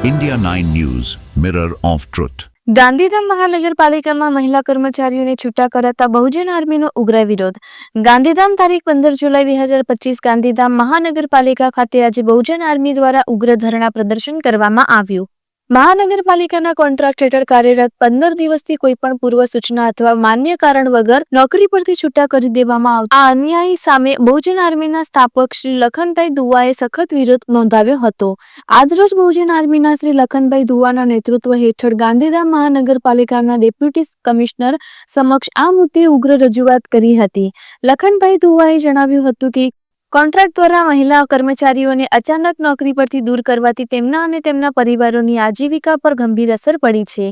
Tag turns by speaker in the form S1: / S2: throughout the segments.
S1: India 9 News, Mirror of Truth.
S2: Gandhidham મહાનગરપાલિકામાં મહિલા કર્મચારીઓને છૂટા કરાતા બહુજન આર્મીનો ઉગ્ર વિરોધ ગાંધીધામ તારીખ પંદર જુલાઈ બે હજાર પચીસ ગાંધીધામ મહાનગરપાલિકા ખાતે આજે બહુજન આર્મી દ્વારા ઉગ્ર ધરણા પ્રદર્શન કરવામાં આવ્યું મહાનગરપાલિકાના કોન્ટ્રાક્ટ હેઠળ કાર્યરત પંદર દિવસથી કોઈ પણ પૂર્વ સૂચના અથવા માન્ય કારણ વગર નોકરી પરથી છૂટા કરી દેવામાં આવતા. આ અન્યાય સામે બહુજન આર્મીના સ્થાપક શ્રી લખનભાઈ દુવાએ સખત વિરોધ નોંધાવ્યો હતો. આજરોજ બહુજન આર્મીના શ્રી લખનભાઈ દુવાના નેતૃત્વ હેઠળ ગાંધીધામ મહાનગરપાલિકાના ડેપ્યુટી કમિશનર સમક્ષ આ મુદ્દે ઉગ્ર રજૂઆત કરી હતી. લખનભાઈ દુવાએ જણાવ્યું હતું કે કોન્ટ્રાક્ટ દ્વારા મહિલા કર્મચારીઓને અચાનક નોકરી પરથી દૂર કરવાથી તેમના અને તેમના પરિવારોની આજીવિકા પર ગંભીર અસર પડી છે.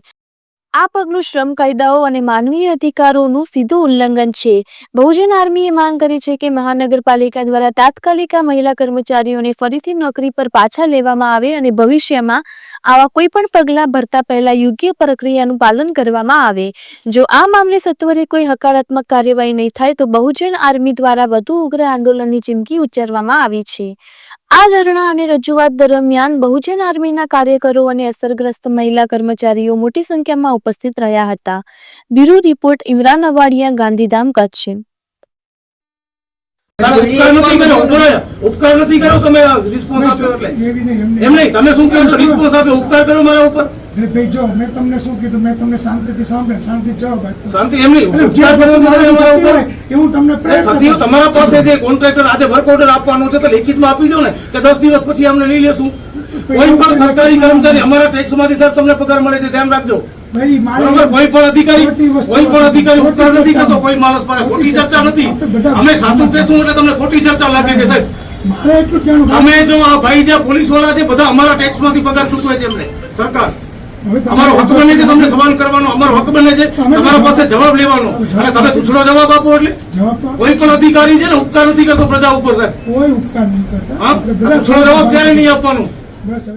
S2: આ પગલું શ્રમ કાયદાઓ અને માનવીય અધિકારોનું સીધું ઉલ્લંઘન છે. બહુજન આર્મીએ માંગ કરી છે કે મહાનગરપાલિકા દ્વારા તાત્કાલિક મહિલા કર્મચારીઓને ફરીથી નોકરી પર પાછા લેવામાં આવે અને ભવિષ્યમાં આવા કોઈ પણ પગલાં ભરતા પહેલા યોગ્ય પ્રક્રિયાનું પાલન કરવામાં આવે. જો આ મામલે સત્વરે કોઈ હકારાત્મક કાર્યવાહી નહીં થાય તો બહુજન આર્મી દ્વારા વધુ ઉગ્ર આંદોલનની ચીમકી ઉચ્ચારવામાં આવી છે. આ ધરણા અને રજૂઆત દરમિયાન બહુજન આર્મીના કાર્યકરો અને અસરગ્રસ્ત મહિલા કર્મચારીઓ મોટી સંખ્યામાં ઉપસ્થિત રહ્યા હતા. Bureau report Imran Avadiya, Gandhidham, Kutch.
S3: ઉપકાર નથી કર્યો. તમે રિસ્પોન્સ આપ્યો એટલે?
S4: એમ
S3: નહીં. તમે શું કહો રિસ્પોન્સ આપ્યો. ઉપકાર કરો મારા ઉપર?
S4: અરે ભાઈ જો મેં તમને શું કીધું? મેં તમને શાંતિથી સાંભળે શાંતિ જવાબ આપ્યો
S3: શાંતિ એમ નહીં
S4: એટલે એવું તમને પ્રયત્ન.
S3: તમારા પાસે જે કોન્ટ્રાક્ટર આજે વર્ક ઓર્ડર આપવાનો છે તો લેખિતમાં આપી દો ને કે દસ દિવસ પછી અમને લઈ લેશું. કોઈ પણ સરકારી કર્મચારી અમારા ટેક્સમાંથી સાહેબ તમને પગાર મળે છે ધ્યાન રાખજો. કોઈ પણ અધિકારી કોઈ પણ અધિકારી ઉપકાર નથી કરતો કોઈ માણસ પાસે ખોટી ચર્ચા નથી. અમે સાચું કહેશું એટલે તમને ખોટી ચર્ચા લાગે કે સાહેબ.
S4: એટલું
S3: તમે જો આ ભાઈ જે પોલીસવાળા છે બધા અમારા ટેક્સમાંથી પગાર ચૂકવે છે એમને સરકાર. અમારો હક બને છે તમને સવાલ કરવાનો અમારો હક બને છે. તમારા પાસે જવાબ લેવાનો. અને તમે પૂછડો જવાબ આપો એટલે. કોઈ પણ અધિકારી છે ને ઉપકાર નથી કરતો પ્રજા ઉપર સાહેબ.
S4: કોઈ ઉપકાર નહીં કરતા.
S3: પૂછડો જવાબ ક્યારે નહીં આપવાનો.